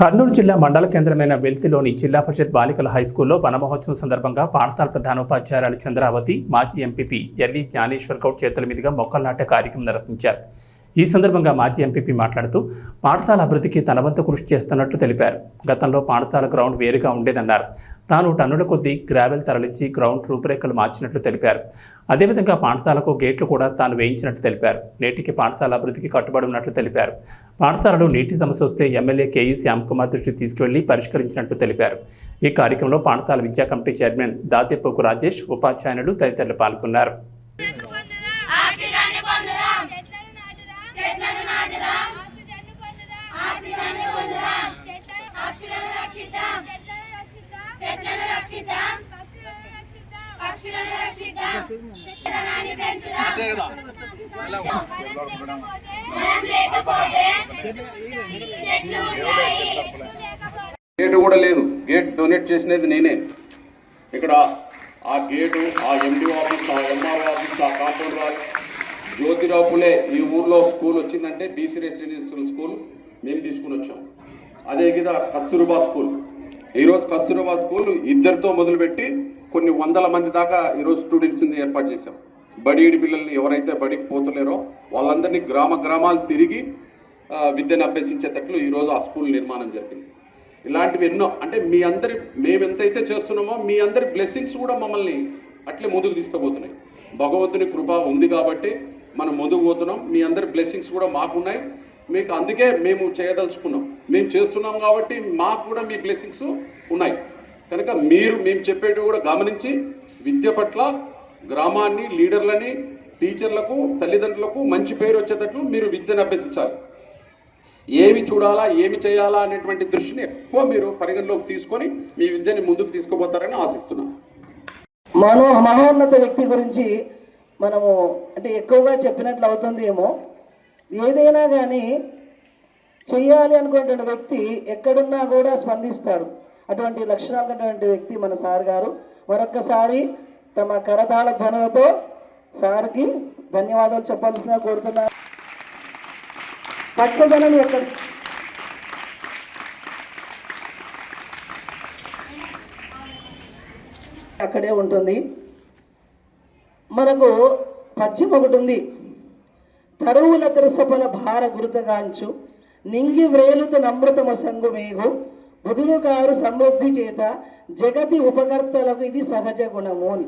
కర్నూలు జిల్లా మండల కేంద్రమైన వెల్తిలోని జిల్లా పరిషత్ బాలికల హైస్కూల్లో వనమహోత్సవం సందర్భంగా పాఠశాల ప్రధానోపాధ్యాయురాలు చంద్రావతి మాజీ ఎంపీపీ ఎల్లి జ్ఞానేశ్వర్ గౌడ్ చేతుల మీదుగా మొక్కలు నాటే కార్యక్రమం నిర్వహించారు. ఈ సందర్భంగా మాజీ ఎంపీపీ మాట్లాడుతూ పాఠశాల అభివృద్ధికి తనవంత కృషి చేస్తున్నట్లు తెలిపారు. గతంలో పాఠశాల గ్రౌండ్ వేరుగా ఉండేదన్నారు. తాను టన్నుల కొద్దీ గ్రావెల్ తరలించి గ్రౌండ్ రూపురేఖలు మార్చినట్లు తెలిపారు. అదేవిధంగా పాఠశాలకు గేట్లు కూడా తాను వేయించినట్లు తెలిపారు. నేటికి పాఠశాల అభివృద్ధికి కట్టుబడి ఉన్నట్లు తెలిపారు. పాఠశాలలో నీటి సమస్య వస్తే ఎమ్మెల్యే కేఈ శ్యామ్కుమార్ దృష్టికి తీసుకువెళ్ళి పరిష్కరించినట్లు తెలిపారు. ఈ కార్యక్రమంలో పాఠశాల విద్యా కమిటీ చైర్మన్ దాతెపోకు రాజేష్ ఉపాధ్యాయునులు తదితరులు పాల్గొన్నారు ఆక్సిజన్ పొందుదాం చెట్లను నాటుదాం చెట్లను నాటుదాం ఆక్సిజన్ పొందుదాం. ఆక్సిజన్ పొందుదాం చెట్లను పక్షులను రక్షిద్దాం. చెట్లను రక్షిద్దాం. చెట్లను రక్షిద్దాం పక్షులను రక్షిద్దాం పక్షులను రక్షిద్దాం విత్తనాన్ని పెంచుదాం మనం లేకపోతే మనం లేకపోతే చెట్లు ఉంటాయి. చెట్లు లేకపోతే గేటు కూడా లేదు. గేట్ డొనేట్ చేసినది నేనే. ఇక్కడ ఆ గేటు ఆ ఎండి ఆఫీస్ ఆ ఎంఆర్ ఆఫీస్ ఆ కాంపౌండ్ వాల్ జ్యోతిరావు పులే ఈ ఊర్లో స్కూల్ వచ్చిందంటే బీసీ రెసిడెన్షియల్ స్కూల్ మేము తీసుకుని వచ్చాం. అదే కదా కస్తూర్బా స్కూల్. ఈరోజు కస్తూర్బా స్కూల్ ఇద్దరితో మొదలుపెట్టి కొన్ని వందల మంది దాకా ఈరోజు స్టూడెంట్స్ని ఏర్పాటు చేశాం. బడిడి పిల్లల్ని ఎవరైతే బడికి పోతలేరో వాళ్ళందరినీ గ్రామ గ్రామాలు తిరిగి విద్యను అభ్యసించేటట్లు ఈరోజు ఆ స్కూల్ నిర్మాణం జరిగింది. ఇలాంటివి ఎన్నో అంటే మీ అందరి మేము ఎంతైతే చేస్తున్నామో మీ అందరి బ్లెస్సింగ్స్ కూడా మమ్మల్ని అట్లే ముందుకు తీసుకుపోతున్నాయి. భగవంతుని కృప ఉంది కాబట్టి మనం ముందుకు పోతున్నాం. మీ అందరి బ్లెస్సింగ్స్ కూడా మాకున్నాయి. మీకు అందుకే మేము చేయదలుచుకున్నాం. మేము చేస్తున్నాం కాబట్టి మాకు కూడా మీ బ్లెస్సింగ్స్ ఉన్నాయి. కనుక మీరు మేము చెప్పేటివి కూడా గమనించి విద్య పట్ల గ్రామాన్ని లీడర్లని టీచర్లకు తల్లిదండ్రులకు మంచి పేరు వచ్చేటట్లు మీరు విద్యను అభ్యసించాలి. ఏమి చూడాలా ఏమి చేయాలా అనేటువంటి దృష్టిని ఎక్కువ మీరు పరిగణలోకి తీసుకొని మీ విద్యని ముందుకు తీసుకుపోతారని ఆశిస్తున్నాను మనో మహోన్నత వ్యక్తి గురించి మనము అంటే ఎక్కువగా చెప్పినట్లు అవుతుందేమో. ఏదైనా కానీ చెయ్యాలి అనుకున్నటువంటి వ్యక్తి ఎక్కడున్నా కూడా స్పందిస్తాడు. అటువంటి లక్షణాలు ఉన్నటువంటి వ్యక్తి మన సార్ గారు. మరొక్కసారి తమ కరతాళ ధ్వనులతో సార్కి ధన్యవాదాలు చెప్పాల్సిన కోరుతున్నారు పచ్చదనం ఎక్కడ? అక్కడే ఉంటుంది. మనకు పద్యం ఒకటి ఉంది తరువుల తెరసపల భార గురుతగాంచు నింగి వ్రేలుత నమృతమ సంగు మేఘు బుధులు సమృద్ధి చేత జగతి ఉపకర్తలకు ఇది సహజ గుణము అని.